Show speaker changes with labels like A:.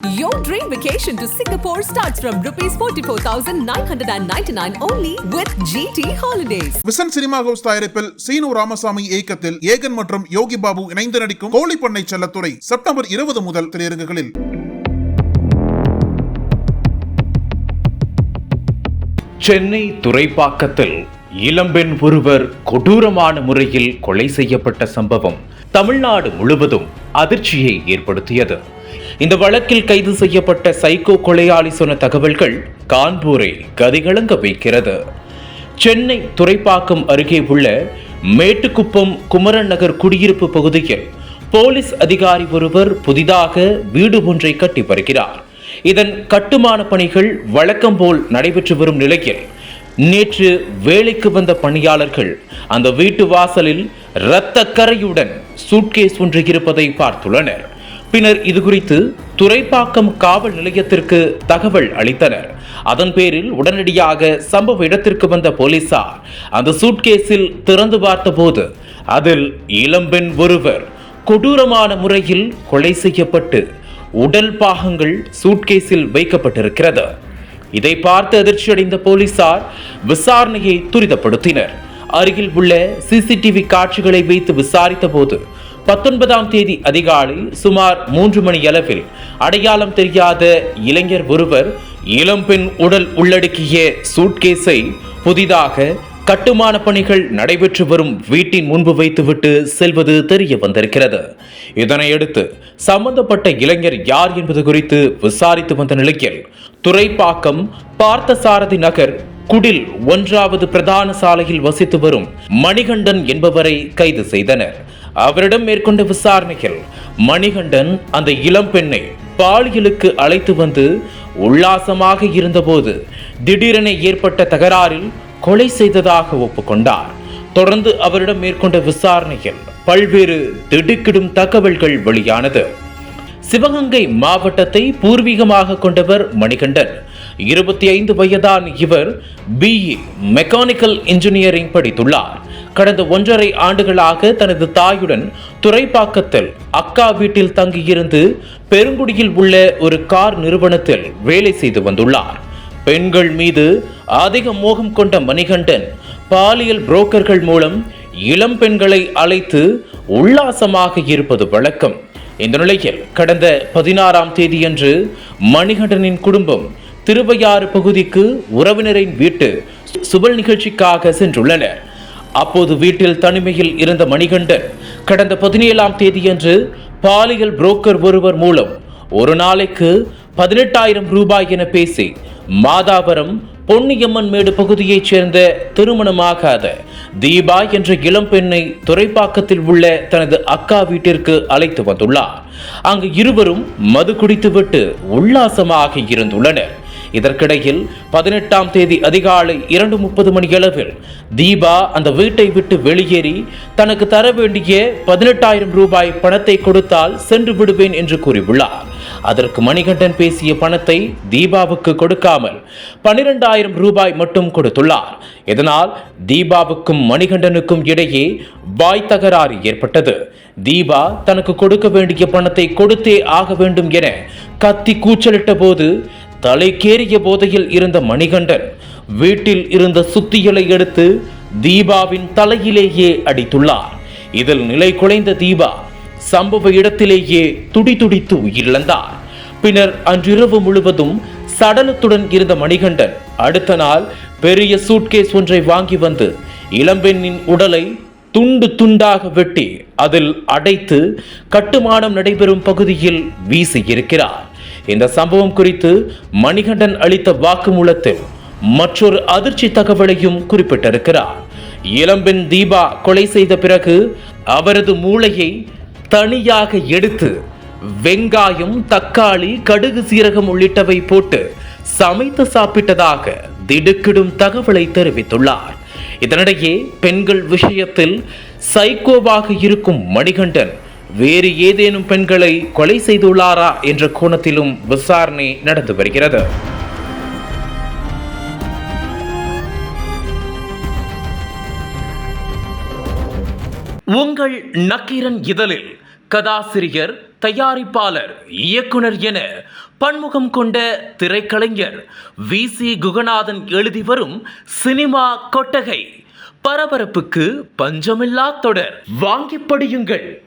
A: Your dream vacation to Singapore starts from rupees 44,999 only with GT Holidays.
B: Vision cinema house தயாரிப்பில் சீனு ராமசாமி இயக்கத்தில் ஏகன் மற்றும் யோகி பாபு இணைந்து நடிக்கும் கோழிப்பண்ணை செல்லத்துறை செப்டம்பர் இருபது முதல் திரையரங்குகளில்
C: சென்னை துறைப்பாக்கத்தில் இளம்பெண் ஒருவர் கொடூரமான முறையில் கொலை செய்யப்பட்ட சம்பவம் தமிழ்நாடு முழுவதும் அதிர்ச்சியை ஏற்படுத்தியது இந்த வழக்கில் கைது செய்யப்பட்ட சைக்கோ கொலையாளி சொன்ன தகவல்கள் கான்பூரை கதிகலங்க வைக்கிறது. சென்னை துறைப்பாக்கம் அருகே உள்ள மேட்டுக்குப்பம் குமரன் நகர் குடியிருப்பு பகுதியில் போலீஸ் அதிகாரி ஒருவர் புதிதாக வீடு ஒன்றை கட்டி வருகிறார். இதன் கட்டுமான பணிகள் வழக்கம் போல் நடைபெற்று வரும் நிலையில் நேற்று வேலைக்கு வந்த பணியாளர்கள் அந்த வீட்டு வாசலில் இரத்த கரையுடன் சூட்கேஸ் ஒன்று இருப்பதை பார்த்துள்ளனர். பின்னர் இது குறித்து துறைப்பாக்கம் காவல் நிலையத்திற்கு தகவல் அளித்தனர். அதன் பேரில் உடனடியாக சம்பவ இடத்திற்கு வந்த போலீசார் அந்த சூட்கேஸில் திறந்து பார்த்தபோது அதில் இளம்பெண் ஒருவர் கொடூரமான முறையில் கொலை செய்யப்பட்டு உடல் பாகங்கள் சூட்கேஸில் வைக்கப்பட்டிருக்கிறது. இதை பார்த்து அதிர்ச்சியடைந்த போலீசார் விசாரணையை துரிதப்படுத்தினர். அருகில் உள்ள சிசிடிவி காட்சிகளை வைத்து விசாரித்த போது பத்தொன்பதாம் தேதி அதிகாலை சுமார் மூன்று மணி அளவில் அடையாளம் தெரியாத இளைஞர் ஒருவர் இளம்பெண் உடல் உள்ளடக்கிய சூட்கேஸை புதிதாக கட்டுமான பணிகள் நடைபெற்று வரும் வீட்டின் முன்பு வைத்துவிட்டு செல்வது தெரிய வந்திருக்கிறது. இதனையடுத்து சம்பந்தப்பட்ட இளைஞர் யார் என்பது குறித்து விசாரித்து வந்த நிலையில் துறைப்பாக்கம் பார்த்தசாரதி நகர் குடில் ஒன்றாவது பிரதான சாலையில் வசித்து வரும் மணிகண்டன் என்பவரை கைது செய்தனர். அவரிடம் மேற்கொண்ட விசாரணையில் மணிகண்டன் அந்த இளம் பெண்ணை பாலியலுக்கு அழைத்து வந்து உல்லாசமாக இருந்தபோது திடீரென ஏற்பட்ட தகராறில் கொலை செய்ததாக ஒப்புக்கொண்டார். தொடர்ந்து அவரிடம் மேற்கொண்ட விசாரணையில் பல்வேறு திடுக்கிடும் தகவல்கள் வெளியானது. சிவகங்கை மாவட்டத்தை பூர்வீகமாக கொண்டவர் மணிகண்டன் இருபத்தி ஐந்து வயதான இவர் பிஇ மெக்கானிக்கல் இன்ஜினியரிங் படித்துள்ளார். கடந்த ஒன்றரை ஆண்டுகளாக தனது தாயுடன் துறைப்பாக்கத்தில் அக்கா வீட்டில் தங்கியிருந்து பெருங்குடியில் உள்ள ஒரு கார் நிறுவனத்தில் வேலை செய்து வந்துள்ளார். பெண்கள் மீது அதிக மோகம் கொண்ட மணிகண்டன் பாலியல் புரோக்கர்கள் மூலம் இளம் பெண்களை அழைத்து உல்லாசமாக இருப்பது வழக்கம். இந்த நிலையில் கடந்த பதினாறாம் தேதியன்று மணிகண்டனின் குடும்பம் திருவையாறு பகுதிக்கு உறவினரின் வீட்டு சுபல் நிகழ்ச்சிக்காக சென்றுள்ளனர். அப்போது வீட்டில் தனிமையில் இருந்த மணிகண்டன் கடந்த பதினேழாம் தேதியன்று பாலியல் புரோக்கர் ஒருவர் மூலம் ஒரு நாளைக்கு பதினெட்டாயிரம் ரூபாய் என பேசி மாதாபுரம் பொன்னியம்மன் மேடு பகுதியைச் சேர்ந்த திருமணமாகாத தீபா என்ற இளம் பெண்ணை துறைப்பாக்கத்தில் உள்ள தனது அக்கா வீட்டிற்கு அழைத்து வந்துள்ளார். அங்கு இருவரும் மது குடித்துவிட்டு உல்லாசமாக இருந்துள்ளனர். இதற்கிடையில் பதினெட்டாம் தேதி அதிகாலை இரண்டு முப்பது மணியளவில் தீபா அந்த வீட்டை விட்டு வெளியேறி தனக்கு தர வேண்டிய பதினெட்டாயிரம் ரூபாய் பணத்தை கொடுத்தால் சென்று விடுவேன் என்று கூறியுள்ளார். அதற்கு மணிகண்டன் பேசிய பணத்தை தீபாவுக்கு கொடுக்காமல் பனிரெண்டாயிரம் ரூபாய் மட்டும் கொடுத்துள்ளார். இதனால் தீபாவுக்கும் மணிகண்டனுக்கும் இடையே வாய் தகராறு ஏற்பட்டது. தீபா தனக்கு கொடுக்க வேண்டிய பணத்தை கொடுத்தே ஆக வேண்டும் என கத்தி கூச்சலிட்ட போது தலைக்கேறிய போதையில் இருந்த மணிகண்டன் வீட்டில் இருந்த சுத்தியலை எடுத்து தீபாவின் தலையிலேயே அடித்துள்ளார். இதில் நிலை குலைந்த தீபா சம்பவ இடத்திலேயே துடிதுடித்து உயிரிழந்தார். பின்னர் அன்றிரவு முழுவதும் சடலத்துடன் இருந்த மணிகண்டன் அடுத்த நாள் பெரிய சூட்கேஸ் ஒன்றை வாங்கி வந்து இளம்பெண்ணின் உடலை துண்டு துண்டாக வெட்டி அதில் அடைத்து கட்டுமானம் நடைபெறும் பகுதியில் வீசி இருக்கிறார் இந்த சம்பவம் குறித்து மணிகண்டன் அளித்த வாக்குமூலத்தில் மற்றொரு அதிர்ச்சி தகவலையும் குறிப்பிட்டிருக்கிறார். இளம்பெண் தீபா கொலை செய்த பிறகு அவரது மூளையை தனியாக எடுத்து வெங்காயம் தக்காளி கடுகு சீரகம் உள்ளிட்டவை போட்டு சமைத்து சாப்பிட்டதாக திடுக்கிடும் தகவலை தெரிவித்துள்ளார். இதனிடையே பெண்கள் விஷயத்தில் சைக்கோவாக இருக்கும் மணிகண்டன் வேறு ஏதேனும் பெண்களை கொலை செய்துள்ளாரா என்ற கோணத்திலும் விசாரணை நடந்து வருகிறது. உங்கள் நக்கீரன் இதழில் கதாசிரியர் தயாரிப்பாளர் இயக்குனர் என பன்முகம் கொண்ட திரைக்கலைஞர் வி. சி. குகநாதன் எழுதி வரும் சினிமா கொட்டகை. பரபரப்புக்கு பஞ்சமில்லா தொடர். வாங்கி படியுங்கள்.